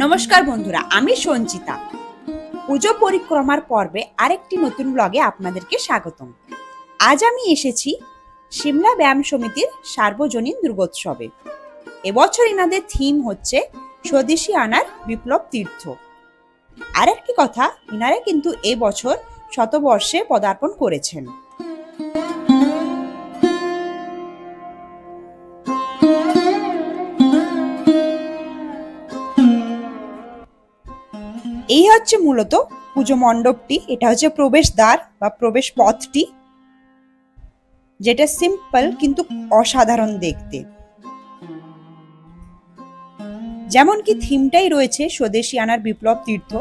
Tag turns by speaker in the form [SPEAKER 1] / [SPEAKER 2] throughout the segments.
[SPEAKER 1] নমস্কার বন্ধুরা, আমি সঞ্চিতা। পুজো পরিক্রমার পর্বে আরেকটি নতুন ব্লগে আপনাদেরকে স্বাগতম। আজ আমি এসেছি সিমলা ব্যায়াম সমিতির সার্বজনীন দুর্গোৎসবে। এবছর ইনাদের থিম হচ্ছে স্বদেশী আনার বিপ্লব তীর্থ। আরেকটি কথা ইনারা কিন্তু এবছর শতবর্ষে পদার্পণ করেছেন। এই হচ্ছে মূলত পুজো মণ্ডপটি, এটা হচ্ছে প্রবেশদ্বার বা প্রবেশ পথটি, যেটা সিম্পল কিন্তু অসাধারণ দেখতে। যেমন কি থিমটাই রয়েছে স্বদেশী আনার বিপ্লব তীর্থ,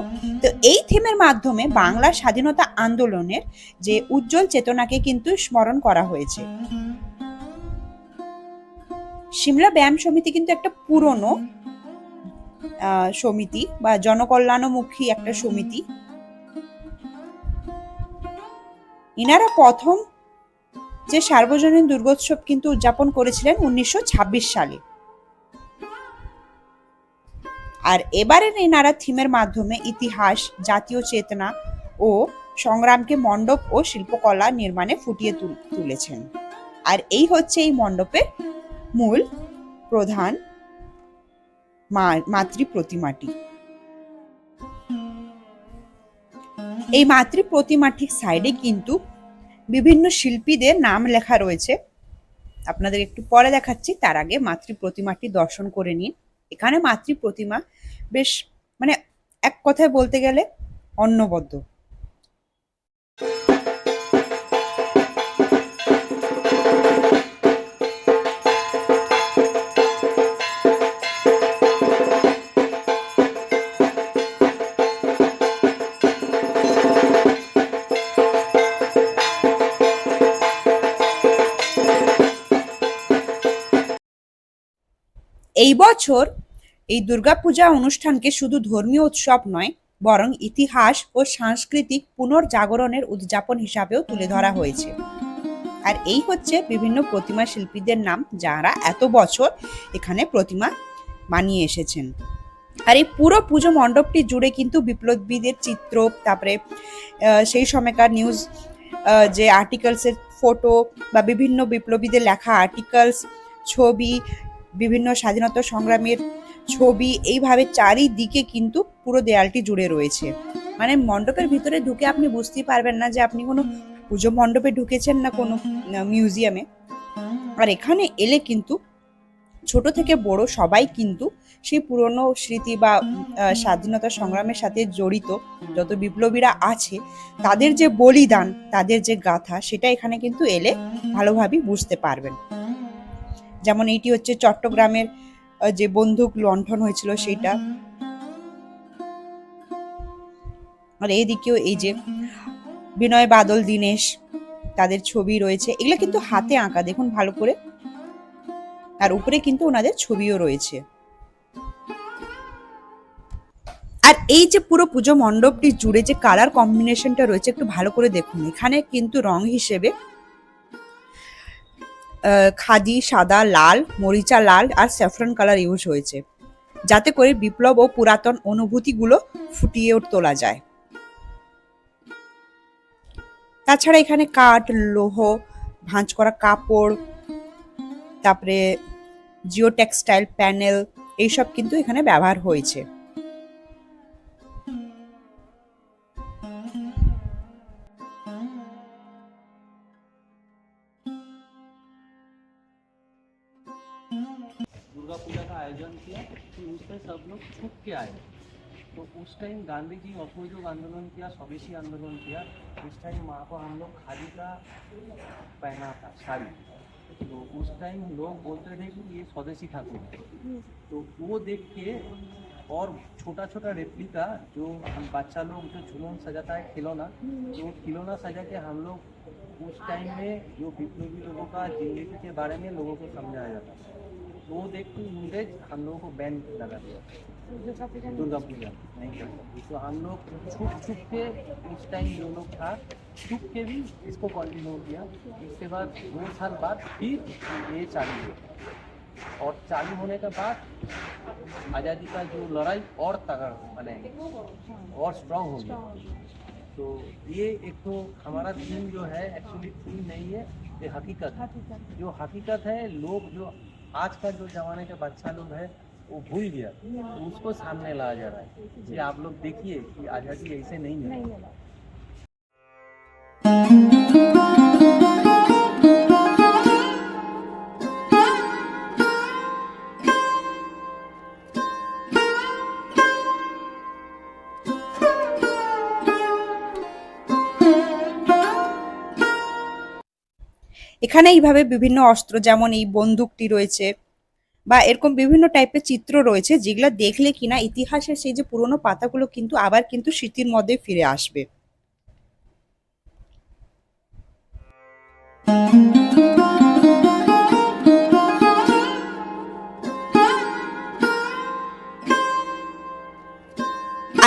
[SPEAKER 1] তো এই থিমের মাধ্যমে বাংলা স্বাধীনতা আন্দোলনের যে উজ্জ্বল চেতনাকে কিন্তু স্মরণ করা হয়েছে। সিমলা ব্যায়াম সমিতি কিন্তু একটা পুরনো সমিতি বা জনকল্যাণমুখী একটা সমিতি। ইনারা প্রথম যে সার্বজনীন দুর্গোৎসব কিন্তু উদযাপন করেছিলেন উনিশশো ছাব্বিশ সালে। আর এবারের এনারা থিমের মাধ্যমে ইতিহাস, জাতীয় চেতনা ও সংগ্রামকে মণ্ডপ ও শিল্পকলা নির্মাণে ফুটিয়ে তুলেছেন। আর এই হচ্ছে এই মণ্ডপের মূল প্রধান মাতৃ প্রতিমাটি এই মাতৃ প্রতিমাটির সাইডে কিন্তু বিভিন্ন শিল্পীদের নাম লেখা রয়েছে। আপনাদের একটু পরে দেখাচ্ছি, তার আগে মাতৃ প্রতিমাটি দর্শন করে নিন। এখানে মাতৃ প্রতিমা বেশ মানে এক কথায় বলতে গেলে অন্নবদ্য। এই বছর এই দুর্গাপূজা অনুষ্ঠানকে শুধু ধর্মীয় উৎসব নয়, বরং ইতিহাস ও সাংস্কৃতিক পুনর্জাগরণের উদযাপন হিসাবেও তুলে ধরা হয়েছে। আর এই হচ্ছে বিভিন্ন প্রতিমা শিল্পীদের নাম যারা এত বছর এখানে প্রতিমা বানিয়ে এসেছেন। আর এই পুরো পুজো মণ্ডপটি জুড়ে কিন্তু বিপ্লবীদের চিত্র, তারপরে সেই সময়কার নিউজ যে আর্টিকেলসের ফটো বা বিভিন্ন বিপ্লবীদের লেখা আর্টিকেলস ছবি বিভিন্ন স্বাধীনতা সংগ্রামের ছবি, এইভাবে চারিদিকে কিন্তু পুরো দেয়ালটি জুড়ে রয়েছে। মানে মণ্ডপের ভিতরে ঢুকে আপনি বুঝতেই পারবেন না যে আপনি কোনো পুজো মণ্ডপে ঢুকেছেন না কোনো মিউজিয়ামে। আর এখানে এলে কিন্তু ছোট থেকে বড় সবাই কিন্তু সেই পুরনো স্মৃতি বা স্বাধীনতা সংগ্রামের সাথে জড়িত যত বিপ্লবীরা আছে, তাদের যে বলিদান, তাদের যে গাথা, সেটা এখানে কিন্তু এলে ভালোভাবেই বুঝতে পারবেন। যেমন এইটি হচ্ছে চট্টগ্রামের যে বন্দুক লণ্ঠন হয়েছিল সেইটা। আর এইদিকেও এই যে বিনয় বাদল, দীনেশ, তাদের ছবি রয়েছে। এগুলো কিন্তু হাতে আঁকা, দেখুন ভালো করে। আর উপরে কিন্তু ওনাদের ছবিও রয়েছে। আর এই যে পুরো পুজো মণ্ডপটি জুড়ে যে কালার কম্বিনেশনটা রয়েছে, একটু ভালো করে দেখুন। এখানে কিন্তু রং হিসেবে খাদি, সাদা, লাল, মরিচা লাল আর স্যাফরন কালার ইউজ হয়েছে, যাতে করে বিপ্লব ও পুরাতন অনুভূতিগুলো ফুটিয়ে তোলা যায়। তাছাড়া এখানে কাঠ, লোহ, ভাঁজ করা কাপড়, তারপরে জিও টেক্সটাইল প্যানেল, এইসব কিন্তু এখানে ব্যবহার হয়েছে।
[SPEAKER 2] दुर्गा पूजा का आयोजन किया तो उसमें सब लोग छुप के आए तो उस टाइम गांधी जी असहयोग आंदोलन किया स्वदेशी आंदोलन किया उस टाइम माँ को हम लोग खादी का पहना था साड़ी तो उस टाइम लोग बोलते थे कि ये स्वदेशी ठाकुर है तो वो देख के और छोटा छोटा रेप्लिका जो हम बच्चा लोग जो झुलून सजाता है खिलौना तो वो खिलौना सजा के हम लोग उस टाइम में जो विप्लवी लोगों का जिंदगी के बारे में लोगों को समझाया जाता था तो वो देख के अंग्रेज हम लोगों को बैन लगा दिया दुर्गा पूजा नहीं कर सकते तो हम लोग छुप छुप के उस टाइम जो लोग था छुप के भी इसको कंटिन्यू किया उसके बाद दो साल बाद फिर ये चालू हुआ और चालू होने के बाद आज़ादी का जो लड़ाई और तगड़ माने और स्ट्रांग हो गया तो ये एक तो हमारा थीम जो है एक्चुअली थीम नहीं है ये हकीकत है। जो हकीकत है लोग जो आज का जो जमाने के बच्चा लोग है वो भूल गया। तो उसको सामने लाया जा रहा है। कि आप लोग देखिए कि आज़ादी ऐसे नहीं है।
[SPEAKER 1] এখানে এইভাবে বিভিন্ন অস্ত্র, যেমন এই বন্দুকটি রয়েছে, বা এরকম বিভিন্ন টাইপের চিত্র রয়েছে, যেগুলো দেখলে কিনা ইতিহাসের সেই যে পুরোনো পাতাগুলো কিন্তু আবার কিন্তু স্মৃতির মধ্যে ফিরে আসবে।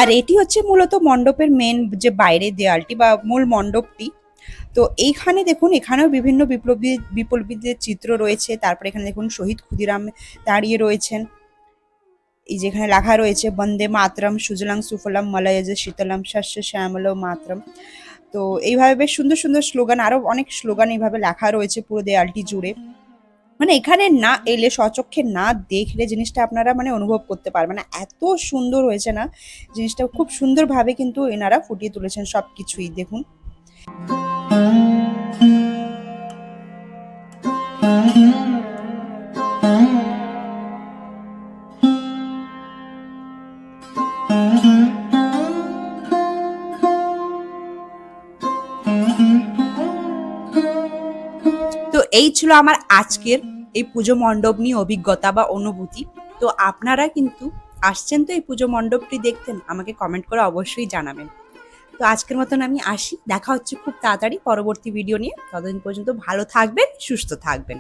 [SPEAKER 1] আর এটি হচ্ছে মূলত মণ্ডপের মেন যে বাইরের দেয়ালটি বা মূল মণ্ডপটি তো এইখানে দেখুন, এখানেও বিভিন্ন বিপ্লবী, বিপ্লবীদের চিত্র রয়েছে। তারপরে এখানে দেখুন, শহীদ ক্ষুদিরাম দাঁড়িয়ে রয়েছেন। এই যেখানে লেখা রয়েছে, বন্দে মাতরম, সুজলাং সুফলাম, মলয়জ শীতলাম, শস্য শ্যামল মাতরম। তো এইভাবে বেশ সুন্দর সুন্দর স্লোগান, আরও অনেক স্লোগান এইভাবে লেখা রয়েছে পুরো দেয়ালটি জুড়ে। মানে এখানে না এলে সচক্ষে না দেখলে জিনিসটা আপনারা মানে অনুভব করতে পারবেন না। এত সুন্দর হয়েছে না, জিনিসটা খুব সুন্দরভাবে কিন্তু এনারা ফুটিয়ে তুলেছেন সব কিছুই দেখুন। তো এই ছিল আমার আজকের এই পুজো মণ্ডপ নিয়ে অভিজ্ঞতা বা অনুভূতি। তো আপনারা কিন্তু আসছেন তো এই পুজো মণ্ডপটি দেখতেন আমাকে কমেন্ট করে অবশ্যই জানাবেন। তো আজকের মতন আমি আসি। দেখা হচ্ছে খুব তাড়াতাড়ি পরবর্তী ভিডিও নিয়ে। ততদিন পর্যন্ত ভালো থাকবেন, সুস্থ থাকবেন।